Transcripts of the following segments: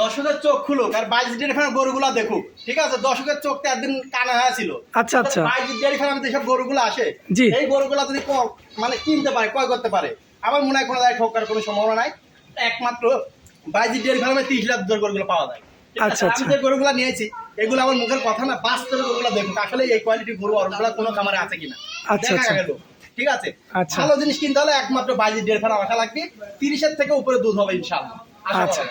দর্শকের চোখ খুলুক আর বাইশ গরুগুলা দেখুক। ঠিক আছে? দর্শকের চোখটা একদিন কানা হয়ে ছিল। আচ্ছা আচ্ছা। বাইশ যেসব গরুগুলো আসে এই গরুগুলা যদি মানে কিনতে পারে ক্রয় করতে পারে আমার মনে হয় কোনো ঠকার কোনো সম্ভাবনা নাই। একমাত্র বাইশ তিরিশ লাখ দর গরুগুলো পাওয়া যায়। আচ্ছা, আচ্ছা। আমি যে গরুগুলা নিয়েছি এগুলো আমার মুখের কথা না বাস্তবে গরুগুলা দেখুক। আসলে এই কোয়ালিটি গরু অরগুলা কোনো খামারে আছে কিনা। আচ্ছা, দেখা আচ্ছা। গেল। ঠিক আছে? আচ্ছা। ভালো জিনিস কিনতে হলে একমাত্র বাইশ ফার্ম আসা লাগবে তিরিশের থেকে উপরে দুধ হবে ইনশাআল্লাহ। আশা আচ্ছা।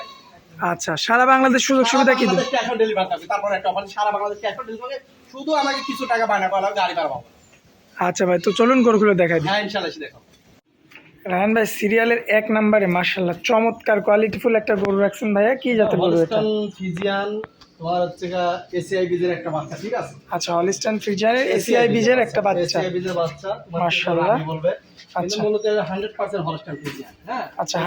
আচ্ছা সারা বাংলাদেশ সুযোগ সুবিধা কি দেবে? ক্যাশ অন ডেলিভারি থাকবে তারপর একটা অফার সারা বাংলাদেশ ক্যাশ অন ডেলিভারি শুধু আমাকে কিছু টাকা বানা করা গাড়ি পারব আচ্ছা ভাই তো চলুন গরুগুলো দেখাই দিই। হ্যাঁ ইনশাআল্লাহ দেখো। রায়ন ভাই সিরিয়ালের এক নম্বরে মার্শাল্লাহ চমৎকার কোয়ালিটিফুল একটা গরু রাখছেন ভাইয়া। কি জাতের গরু এটা? ফিজিয়ান তোমার হচ্ছে এসিআই বীজের একটা বাচ্চা ঠিক আছে? আচ্ছা হলিস্টান ফ্রিজারের এসিআই বীজের একটা বাচ্চা। এসিআই বীজের বাচ্চা মাশাআল্লাহ। বলবে আচ্ছা। মূলত 100% হলস্টাইন ফিজিয়ান হ্যাঁ? আচ্ছা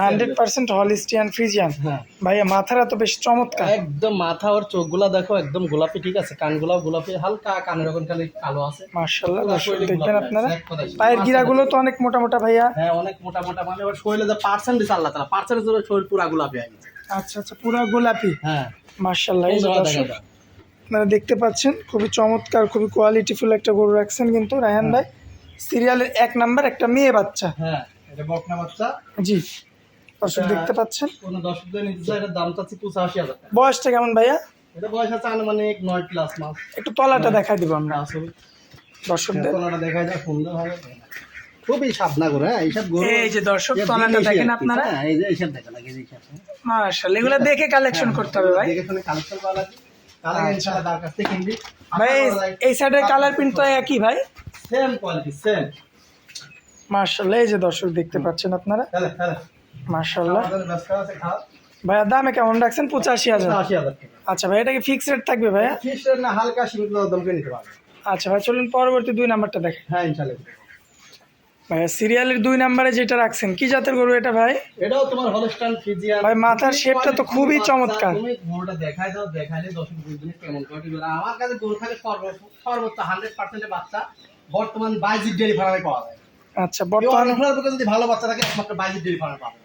হলিস্টিয়ান ফ্রিজিয়ান হ্যাঁ। ভাইয়া তো বেশ চমৎকার। একদম মাথা চোখগুলা দেখো একদম গোলাপি ঠিক আছে? কানগুলাও গোলাপি হালকা কানের ওখানে খালি কালো আছে। দেখবেন আপনারা। পায়ের গিরাগুলো তো অনেক মোটা মোটা ভাইয়া। হ্যাঁ অনেক মোটা মোটা। মানে ওর শরীরে যে আল্লাহ তাআলা শরীর পুরা গোলাপি আচ্ছা আচ্ছা পুরো গোলাপি। হ্যাঁ। মার্শাল্লাহ। আপনারা দেখতে পাচ্ছেন খুবই চমৎকার খুবই কোয়ালিটিফুল একটা গরু রাখছেন কিন্তু রায়হান ভাই। সিরিয়ালের এক নাম্বার একটা মেয়ে বাচ্চা। হ্যাঁ এটা বকনা বাচ্চা। জি দর্শক দেখতে পাচ্ছেন। কোনো দর্শকদের নিতে চাই এটার দাম চাচ্ছি পঁচাশি হাজার বয়সটা কেমন ভাইয়া? এটা বয়স আছে আনুমানিক নয় প্লাস মাস একটু তলাটা দেখাই দিব আমরা। আসলে দর্শকদের। তলাটা দেখা যায় সুন্দর হবে। খুবই সাবনা করে হ্যাঁ এইসব গরু এই যে দর্শক তলাটা দেখেন আপনারা? হ্যাঁ, এই যে এইসব হ্যাঁ। মার্শাল এগুলো দেখে কালেকশন করতে হবে ভাই। দেখে শুনে কালেকশন করা তাহলে আচ্ছা। ইনশাআল্লাহ তার কাছ থেকে কিনবি। ভাই এই- এই সাইডের কালার প্রিন্ট তো একই ভাই। সেম কোয়ালিটি সেম মার্শাল্লাহ এই যে দর্শক দেখতে পাচ্ছেন আপনারা। ভাইয়া দামে কেমন রাখছেন? পঁচাশি হাজার। আচ্ছা ভাই এটা কি ফিক্স রেট থাকবে ভাইয়া না হালকা সীমিত পারবে আচ্ছা ভাই চলুন পরবর্তী দুই নাম্বারটা দেখেন। হ্যাঁ ইনশাআল্লাহ। সিরিয়ালের দুই নাম্বারে যেটা রাখছেন কি জাতের গরু এটা ভাই? এটাও তোমার হলস্টাইন ফ্রিজিয়ান ভাই, মাথার shape-টা তো খুবই চমৎকার। তুমি গরুটা দেখাই দাও দেখাইলে দর্শক দিনে কেমন কোয়ালিটি গরু। আমার কাছে গরু থাকে সর্বোচ্চ সর্বোচ্চ হান্ড্রেড পার্সেন্টের বাচ্চা বর্তমান বাইজির ডেলি ফার্মে পাওয়া যায়। আচ্ছা বর্তমানে যদি ভালো বাচ্চা থাকে একমাত্র বাইজির ডেলিভারি ফার্মে পাবে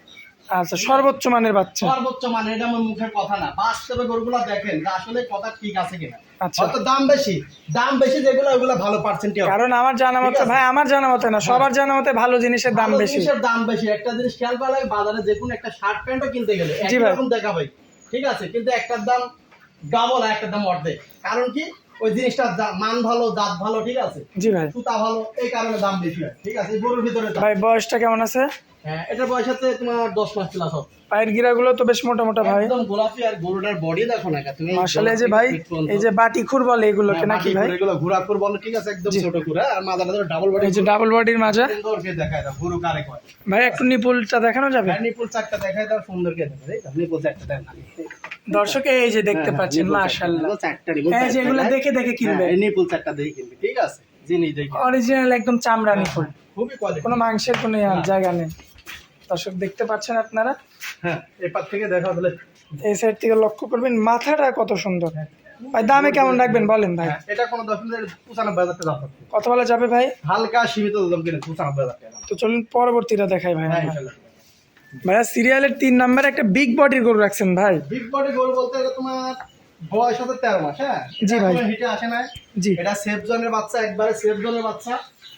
আচ্ছা সর্বোচ্চ মানের বাচ্চা। সর্বোচ্চ মানের এটা আমার মুখের কথা না। বাস্তবে গরুগুলা দেখেন যে আসলে কথা ঠিক আছে কিনা। আচ্ছা। হয়তো দাম বেশি। দাম বেশি যেগুলো ওগুলো ভালো পার্সেন্টেজ কারণ আমার জানা মতে ভাই আমার জানা মতে না সবার জানা মতে ভালো জিনিসের দাম বেশি। জিনিসের দাম বেশি। একটা জিনিস খেয়াল করা লাগে বাজারে যে কোনো একটা শার্ট প্যান্টও কিনতে গেলে দেখা ভাই। ঠিক আছে? কিন্তু একটার দাম ডাবল আর একটার দাম অর্ধেক। কারণ কি? ওই জিনিসটার দা- মান ভালো দাঁত ভালো ঠিক আছে? জি ভাই। সুতা ভালো এই কারণে দাম বেশি হয় ঠিক আছে? গরুর ভিতরে ভাই বয়সটা কেমন আছে? হ্যাঁ এটার বয়স হচ্ছে তোমার দশ মাস প্লাস হবে। পায়ের গিরাগুলো তো বেশ মোটা মোটা ভাই। একদম গোলাপি আর গরুটার বডি দেখো না তুমি আসলে এই যে ভাই এই যে বাটি খুর বলে এগুলোকে হ্যাঁ, নাকি ভাই? এগুলো ঘোরাকুর বলো ঠিক আছে? একদম ছোট করে আর মাথাটা ধরো ডাবল বডি এই যে ডাবল বডির মাজা সুন্দরকে দেখায় দাও গরু কারে কয়। ভাই একটু নিপুলটা দেখানো যাবে? হ্যাঁ, নিপুল চারটা দেখায় দাও সুন্দরকে দেখায় তাই তো? নিপুল চারটা দেখ না দর্শক এই যে দেখতে হ্যাঁ, পাচ্ছেন নিপুল মাশাআল্লাহ। এই যে এগুলো হ্যাঁ? দেখে দেখে কিনবে। হ্যাঁ, নিপুল চারটা দেখে কিনবি ঠিক আছে? দেখি। অরিজিনাল একদম চামড়া নিপুল খুবই কোয়ালিটি কোনো মাংসের কোনো জায়গা নেই। দর্শক দেখতে পাচ্ছেন আপনারা? হ্যাঁ এপার থেকে দেখা হলে এই সাইড থেকে লক্ষ্য করবেন মাথাটা কত সুন্দর। ভাই দামে কেমন রাখবেন বলেন ভাই? হ্যাঁ, এটা কোনো দশ পঁচানব্বই হাজার টাকা কত বেলা যাবে ভাই? হালকা সীমিত দাম কিনে পঁচানব্বই হাজার টাকা তো চলুন পরবর্তীটা দেখাই ভাই। হ্যাঁ ভাইয়া সিরিয়ালের তিন নাম্বার একটা বিগ বডির গরু রাখছেন ভাই। বিগ বডি গরু বলতে এটা তোমার বয়স হতে তেরো মাস হ্যাঁ? জি ভাই। হিটে আসে না জি। এটা সেফ জোনের বাচ্চা একবারে সেফ জোনের বাচ্চা।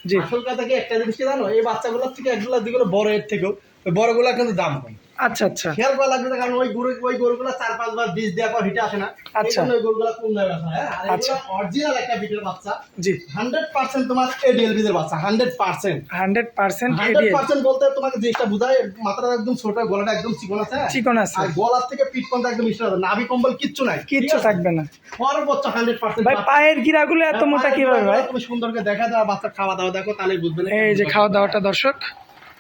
জি। আসল কথা কি একটা জিনিস কি জানো? এই বাচ্চাগুলোর থেকে একগুলো দিগুলো বড় এর থেকেও বড়গুলো কিন্তু দাম কম। আচ্ছা আচ্ছা। খেয়াল করা লাগবে কারণ ওই গরু ওই গরুগুলো চার পাঁচবার বীজ দেওয়ার পর হিটে আসে না। আচ্ছা। ওই গরুগুলো কম দামে আসে হ্যাঁ আচ্ছা। অরিজিনাল একটা বিটের বাচ্চা। জি। হান্ড্রেড পার্সেন্ট তোমার এডিএল বীজের বাচ্চা hundred percent hundred percent hundred percent বলতে তোমাকে জিনিসটা বুঝায় মাথাটা একদম ছোট গলাটা একদম চিকন আছে হ্যাঁ? চিকন আছে। আর গলার থেকে পিঠ পর্যন্ত একদম হবে নাভি কম্বল কিচ্ছু নাই কিচ্ছু থাকবে না। সর্বোচ্চ হান্ড্রেড পার্সেন্ট ভাই পায়ের গিরাগুলো এত মোটা কীভাবে ভাই? তুমি সুন্দরকে দেখা দাও বাচ্চা খাওয়া দাওয়া দেখো তাহলে বুঝবে। এই যে খাওয়া দাওয়াটা দর্শক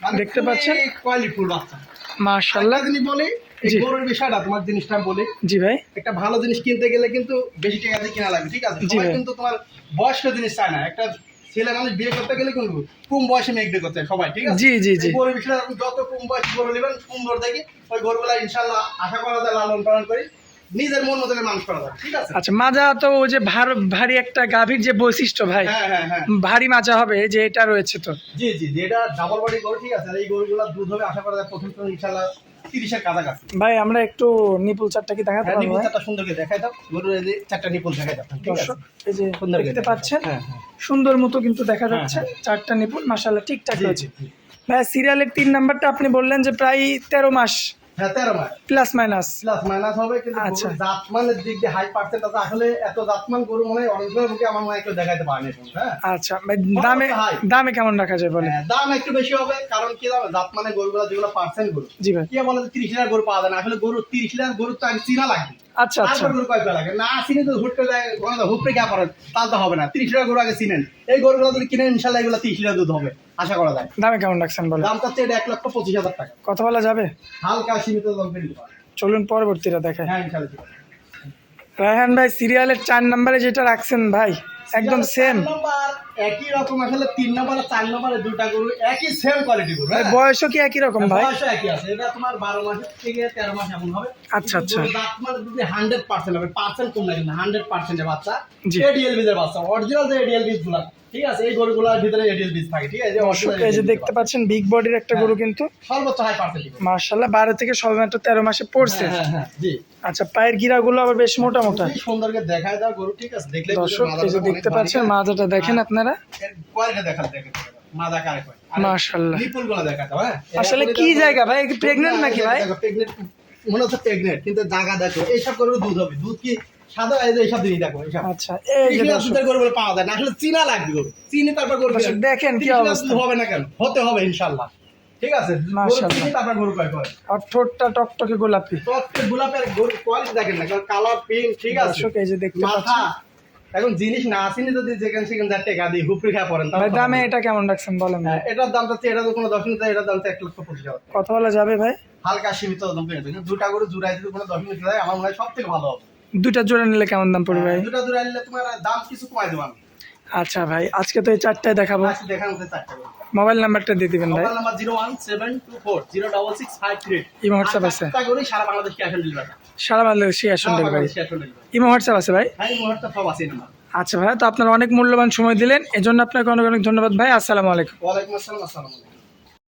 মানে দেখতে পাচ্ছেন? কোয়ালিটিফুল বাচ্চা। একটা জিনিস বলি এই গরুর বিষয়টা তোমার জিনিসটা বলি। জি ভাই। একটা ভালো জিনিস কিনতে গেলে কিন্তু বেশি টাকা দিয়ে কেনা লাগবে ঠিক আছে? সবাই কিন্তু তোমার বয়স্ক জিনিস চায় না। একটা ছেলে মানুষ বিয়ে করতে গেলে কিন্তু কম বয়সে মেয়ে বিয়ে করতে সবাই ঠিক আছে? জি জি জি। গরুর বিষয়টা যত কম বয়স গরু নেবেন সুন্দর দেখি ওই গরুগুলা ইনশাল্লাহ আশা করা যায় লালন পালন করি। নিজের মন মতো মানুষ করা যায় ঠিক আছে? আচ্ছা মাজা তো ওই যে ভার ভারী একটা গাভীর যে বৈশিষ্ট্য ভাই হ্যাঁ হ্যাঁ হ্যাঁ। ভারী মাজা হবে যে এটা রয়েছে তো। জি জি এটা ডাবল বডি গরু ঠিক আছে? আর এই গরুগুলা দুধ হবে আশা করা যায় প্রথম প্রথম তিরিশের কাছাকাছি। ভাই আমরা একটু নিপুল চারটা কি দেখাতে পারব নিপুল চারটা সুন্দর করে দেখাই দাও। গরুর এই যে চারটা নিপুল দেখাই দাও দর্শক এই যে সুন্দর দেখতে পাচ্ছেন? সুন্দর মতো কিন্তু দেখা যাচ্ছে চারটা নিপুল মাসাল্লাহ ঠিকঠাক রয়েছে। ভাই সিরিয়ালের তিন নাম্বারটা আপনি বললেন যে প্রায় তেরো মাস হ্যাঁ তেরো মাস। প্লাস মাইনাস প্লাস মাইনাস হবে কিন্তু আচ্ছা। জাতমানের দিক দিয়ে হাই পার্সেন্ট আছে আসলে এত জাতমান গরু মনে হয় অরিজিনাল মুখে আমার মনে কেউ দেখাইতে পারেনি হ্যাঁ। আচ্ছা দামে। দামে কেমন রাখা যায় বলে হ্যাঁ, দাম একটু বেশি হবে কারণ কি জানো জাতমানের গরুগুলো যেগুলো পার্সেন্ট গরু। জি ভাই। কি বলে তিরিশ হাজার গরু পাওয়া যায় না। আসলে গরু তিরিশ হাজার গরু তো আগে চিনা লাগবে। আচ্ছা আচ্ছা। কয়েকটা লাগে? না চিনি তো হুট করে করে গিয়ে পড়েন তাহলে তো হবে না। তিরিশ টাকা গরু আগে চিনেন। এই গরুগুলো যদি কিনেন ইনশাল্লাহ এগুলো তিরিশ টাকা দুধ হবে আশা করা যায়। দামে কেমন রাখছেন বলে দাম চাচ্ছে এটা এক লক্ষ পঁচিশ হাজার টাকা। কথা বলা যাবে? হালকা সীমিত দাম। চলুন পরবর্তীটা দেখেন হ্যাঁ ইনশাল্লাহ। রায়হান ভাই সিরিয়ালের চার নাম্বারে যেটা রাখছেন ভাই একদম সেম একই রকম আসলে তিন নম্বর আর চার নম্বরে দুটা গরু একই সেম কোয়ালিটি গরু হ্যাঁ? বয়সও কি একই রকম ভাই? বয়সও একই আছে। এটা তোমার বারো মাসের থেকে তেরো মাস এমন হবে। আচ্ছা, আচ্ছা। হান্ড্রেড পার্সেন্ট হবে পার্সেন্ট কম লাগে না হান্ড্রেড পার্সেন্টের বাচ্চা। এডিএল বীজের বাচ্চা অরিজিনাল যে এডিএল বীজগুলা ঠিক আছে? এই গরুগুলোর ভিতরে এডিএল বীজ থাকে ঠিক আছে? এই যে দেখতে পাচ্ছেন বিগ বডির একটা গরু কিন্তু। সর্বোচ্চ হাই পার্সেন্ট মার্শাল্লাহ বারো থেকে সবেমাত্র তেরো মাসে পড়ছে। হ্যাঁ হ্যাঁ জি। আচ্ছা পায়ের গিরাগুলো আবার বেশ মোটা মোটা খুবই সুন্দর করে দেখায় দাও গরু ঠিক আছে? দেখলে দর্শক দেখতে পাচ্ছেন? মাজাটা দেখেন আপনারা? কারে দেখা দাও হ্যাঁ? আসলে কি জায়গা ভাই? প্রেগনেন্ট নাকি ভাই? মনে হচ্ছে প্রেগনেন্ট কিন্তু জায়গা দেখো। এইসব গরুর দুধ হবে। দুধ কি সাদা এইসব জিনিস দেখো এইসব। আচ্ছা এই যে তিরিশ লিটার দর্শক দুধের গরু বলে পাওয়া যায় না। আসলে চিনা লাগবে গরু। চিনি তারপর গরু দেখেন কি অবস্থা। হবে না কেন? হতে হবে ইনশাল্লাহ ঠিক আছে? গরু মাশাআল্লাহ। চিনি তারপর গরু কয় করে আর ঠোঁটটা টকটকে গোলাপি। টকটকে গোলাপের গরু কোয়ালিটি দেখেন না কালার পিঙ্ক ঠিক আছে? দর্শক এই যে দেখতে পাচ্ছেন? এখন জিনিস না আসেনি যদি যেখানে সেখানে টেকা দিই হুপড়ি খায় পড়েন তাহলে দামে এটা কেমন রাখছেন বলেন হ্যাঁ, এটার দাম হচ্ছে এটা তো কোনো দশ মিনিট এটার দাম তো এক লক্ষ পঁচিশ হাজার। কথা বলা যাবে ভাই? হালকা সীমিত দাম পেয়ে যাবে। দুটা করে জুড়াই যদি কোনো দশ মিনিট আমার মনে হয় সব থেকে ভালো হবে। দুটা জোড়া নিলে কেমন দাম পড়বে ভাই? দুটা জোড়া নিলে তোমার দাম কিছু কমাই দেবো আমি। আচ্ছা ভাই আজকে তো এই চারটায় দেখাবো। মোবাইল নাম্বারটা দিয়ে দিবেন ভাই। ইমো হোয়াটসঅ্যাপ আছে। সারা বাংলাদেশ আসুন ডেলিভারি। ইমো হোয়াটসঅ্যাপ আছে ভাই? হ্যাঁ আচ্ছা ভাই তো আপনারা অনেক মূল্যবান সময় দিলেন এজন্য আপনাকে অনেক অনেক ধন্যবাদ ভাই। আসসালামু আলাইকুম। ওয়ালাইকুম আসসালাম আসসালাম